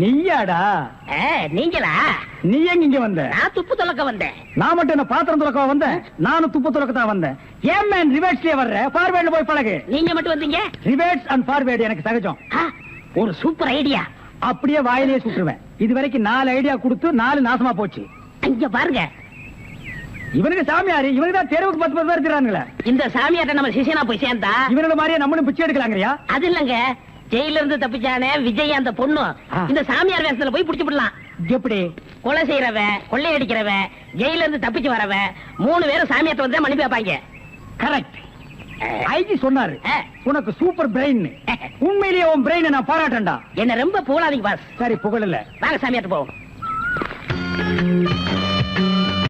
நீயாடா? ஏ, நீங்களா? நீ எங்க இங்க வந்த? நான் துப்பு துலக்க வந்தேன். நான் மட்டும் என்ன பாத்திரம் துறக்க வந்தேன் நானும் துப்பு துறக்க தான் வந்தேன். ஏன் மேன் ரிவேட்ஸ்லயே வர்ற? ஃபார்வேர்ட்ல போய் பழகு. நீங்க மட்டும் வந்தீங்க? ரிவேட்ஸ் அண்ட் ஃபார்வேர்டு எனக்கு சகஜம். ஒரு சூப்பர் ஐடியா அப்படியே வாயிலேயே சுட்டுருவேன். இது வரைக்கும் நாலு ஐடியா கொடுத்து நாலு நாசமா போச்சு. இங்க பாருங்க. இவனுக்கு சாமியாரு இவனுக்கு தான் தெருவுக்கு பத்து பத்து பேர் இருக்கிறாங்களே இந்த சாமியார்ட்ட நம்ம சிஷியனா போய் சேர்ந்தா? இவனோட மாதிரியே நம்மளும் பிச்சை எடுக்கலாங்கறியா? அது இல்லங்க. ஜெயில இருந்து தப்பிச்சானே விஜய் அந்த பொண்ணு. இந்த சாமியார் வேஷத்துல போய் புடிச்சு விடலாம். எப்படி? கொலை செய்யறவன் கொள்ளையடிக்கிறவன் ஜெயில இருந்து தப்பிச்சு வரவன் மூணு பேரும் சாமியார்ட்ட வந்து மன்னிப்பு வைப்பாங்க கரெக்ட் ஐஜி சொன்னாரு. உனக்கு சூப்பர் பிரெயின் உண்மையிலேயே உன் பிரெயினை நான் பாராட்டேன்டா. என்ன ரொம்ப புகழாதீங்க பாஸ் சரி புகழல. வாங்க சாமியார்ட்ட போவோம்.